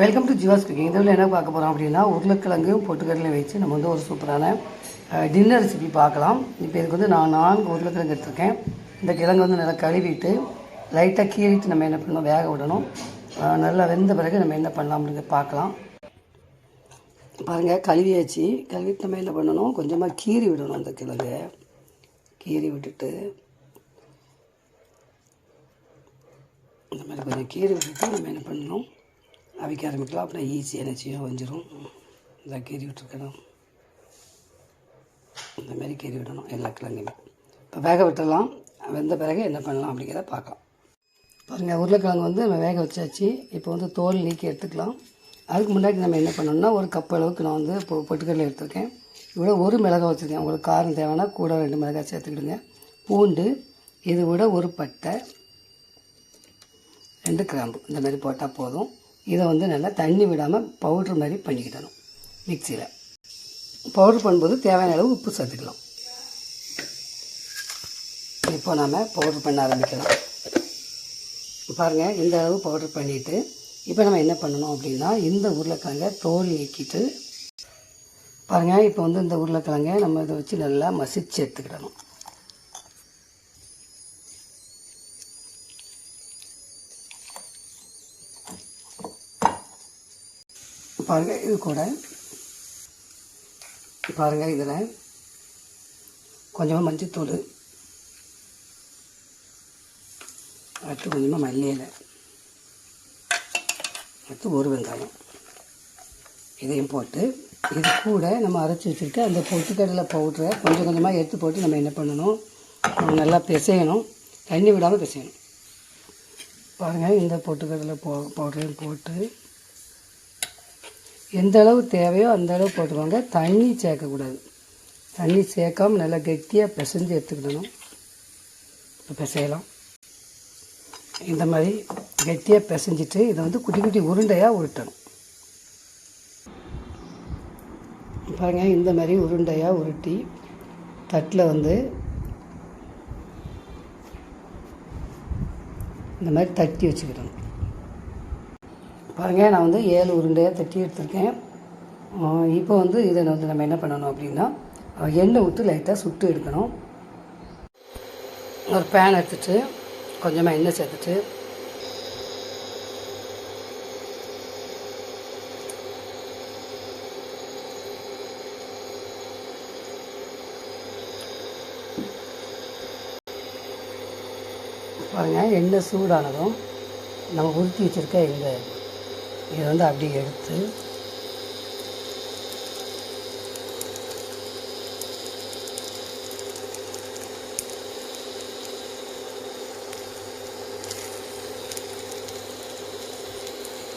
Welcome to ஜிவாஸ் cooking இதில் என்ன பார்க்க போகிறோம் அப்படின்னா உருளைக்கிழங்கும் பொட்டுக்கடலையும் வச்சு நம்ம வந்து ஒரு சூப்பரான டின்னர் ரெசிபி பார்க்கலாம். இப்போ இதுக்கு வந்து நான் நான்கு உருளைக்கிழங்கு எடுத்திருக்கேன். இந்த கிழங்கு வந்து நல்லா கழுவிட்டு லைட்டாக கீறிட்டு நம்ம என்ன பண்ணணும் வேக விடணும். நல்லா வெந்த பிறகு நம்ம என்ன பண்ணலாம் அப்படிங்க பார்க்கலாம். பாருங்கள் கழுவியாச்சு. கழுவிட்டு நம்ம என்ன பண்ணணும் கொஞ்சமாக கீறி விடணும் அந்த கிழங்கு. கீறி விட்டுட்டு இந்த மாதிரி கொஞ்சம் கீறி விட்டுட்டு நம்ம என்ன பண்ணணும் அவிக்க ஆரம்பிக்கலாம். அப்புறம் ஈஸியாக நினச்சியும் வஞ்சிரும் இந்த கீறி விட்டுருக்கணும். இந்த மாதிரி கீறி விடணும். எல்லா கிழங்குமே. இப்போ வேக விட்டுடலாம். வெந்த பிறகு என்ன பண்ணலாம் அப்படிங்கிறத பார்க்கலாம். பாருங்கள் உருளைக்கிழங்கு வந்து நம்ம வேக வச்சாச்சு. இப்போ வந்து தோல் நீக்கி எடுத்துக்கலாம். அதுக்கு முன்னாடி நம்ம என்ன பண்ணணும்னா ஒரு கப் அளவுக்கு நான் வந்து இப்போ பொட்டுக்கடலை எடுத்திருக்கேன். இவ்வளோ ஒரு மிளகாய் வச்சுருக்கேன். உங்களுக்கு காரம் தேவைன்னா கூட ரெண்டு மிளகாய் சேர்த்துக்கிடுங்க. பூண்டு இது விட ஒரு பட்டை ரெண்டு கிராம்பு. இந்த மாதிரி போட்டால் போதும். இதை வந்து நல்லா தண்ணி விடாமல் பவுட்ரு மாதிரி பண்ணிக்கிடணும் மிக்சியில் பவுட்ரு பண்ணும்போது தேவையான அளவு உப்பு சேர்த்துக்கலாம். இப்போ நாம் பவுட்ரு பண்ண ஆரம்பிக்கலாம். பாருங்கள் இந்த அளவு பவுட்ரு பண்ணிவிட்டு இப்போ நம்ம என்ன பண்ணணும் அப்படின்னா இந்த உருளைக்கிழங்கை தோல் நீக்கிட்டு பாருங்கள் இப்போ வந்து இந்த உருளைக்கிழங்கை நம்ம இதை வச்சு நல்லா மசிச்சு எடுத்துக்கிடணும். பாருங்கள் இது கூட. பாருங்கள் இதில். கொஞ்சமாக மஞ்சத்தூள். அடுத்து கொஞ்சமாக மல்லியில். அடுத்து ஒரு வெங்காயம். இதையும் போட்டு இது கூட நம்ம அரைச்சி வச்சுருக்க அந்த பொட்டுக்கடலை பவுட்ரை கொஞ்சம் கொஞ்சமாக எடுத்து போட்டு நம்ம என்ன பண்ணணும்? நல்லா பிசையணும். தண்ணி விடாமல் பிசையணும். பாருங்கள் இந்த பொட்டுக்கடலை போ பவுடரையும் போட்டு எந்த அளவு தேவையோ அந்த அளவு போட்டுக்கோங்க. தண்ணி சேர்க்கக்கூடாது. தண்ணி சேர்க்காம நல்லா கெட்டியாக பிசைஞ்சு எடுத்துக்கிடணும். இப்போ பிசையலாம். இந்த மாதிரி கெட்டியாக பிசைஞ்சிட்டு இதை வந்து குட்டி குட்டி உருண்டையாக உருட்டணும். பாருங்கள் இந்த மாதிரி உருண்டையாக உருட்டி தட்டில் வந்து இந்த மாதிரி தட்டி வச்சுக்கிடணும். பாருங்கள் நான் வந்து ஏழு உருண்டையாக தட்டி எடுத்திருக்கேன். இப்போ வந்து இதை வந்து நம்ம என்ன பண்ணணும் அப்படின்னா எண்ணெய் ஊற்றி லைட்டாக சுட்டு எடுக்கணும். ஒரு பேன் எடுத்துட்டு கொஞ்சமாக எண்ணெய் சேர்த்துட்டு. பாருங்கள் எண்ணெய் சூடானதும் நம்ம உருட்டி வச்சுருக்க இந்த இதை வந்து அப்படியே எடுத்து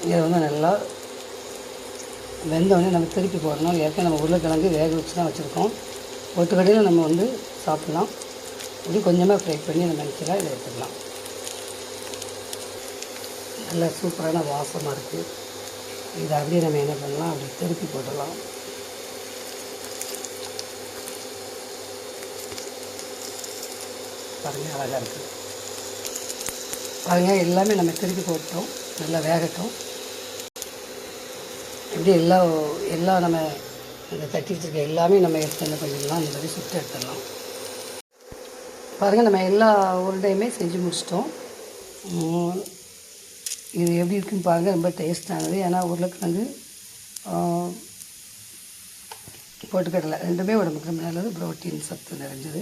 இதை வந்து நல்லா வெந்தவொடனே நம்ம திருப்பி போடணும். ஏற்கனவே நம்ம உருளைக்கிழங்கு வேக வச்சு தான் வச்சுருக்கோம். ஒட்டுக்கடையில் நம்ம வந்து சாப்பிட்லாம். இப்படி கொஞ்சமாக ஃப்ரை பண்ணி நம்ம நினச்சலாம் இதை எடுத்துக்கலாம். நல்லா சூப்பரான வாசமாக இருக்குது இதை அப்படியே நம்ம என்ன பண்ணலாம்? அப்படி திருப்பி போடலாம் பாருங்கள் அழகாக இருக்குது பாருங்கள் எல்லாமே நம்ம திருப்பி போட்டோம். நல்லா வேகட்டும். இப்படி எல்லா எல்லாம் நம்ம இந்த தட்டி வச்சுருக்க எல்லாமே நம்ம எடுத்து என்ன பண்ணிடலாம்? இந்த மாதிரி சுட்டு எடுத்துடலாம். பாருங்கள் நம்ம எல்லா உருண்டையுமே செஞ்சு முடிச்சிட்டோம். இது எப்படி இருக்குன்னு பாருங்கள் ரொம்ப டேஸ்ட்டானது ஏன்னா உருளைக்கிழங்கு ஆஹ், பொட்டுக்கடலை. ரெண்டுமே உடம்புக்கு ரொம்ப நல்லது. ப்ரோட்டீன் சத்து நிறைஞ்சது.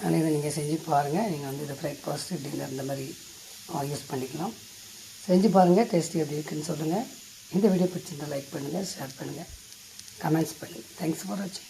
ஆனால் இதை நீங்கள் செஞ்சு பாருங்கள் நீங்கள் வந்து இதை பிரேக்ஃபாஸ்ட் டின்னர் இந்த மாதிரி யூஸ் பண்ணிக்கலாம். செஞ்சு பாருங்கள் டேஸ்டி எப்படி இருக்குன்னு சொல்லுங்கள் இந்த வீடியோ பிடிச்சிருந்தால் லைக் பண்ணுங்கள் ஷேர் பண்ணுங்கள் கமெண்ட்ஸ் பண்ணுங்கள் தேங்க்ஸ் ஃபார் வாட்சிங்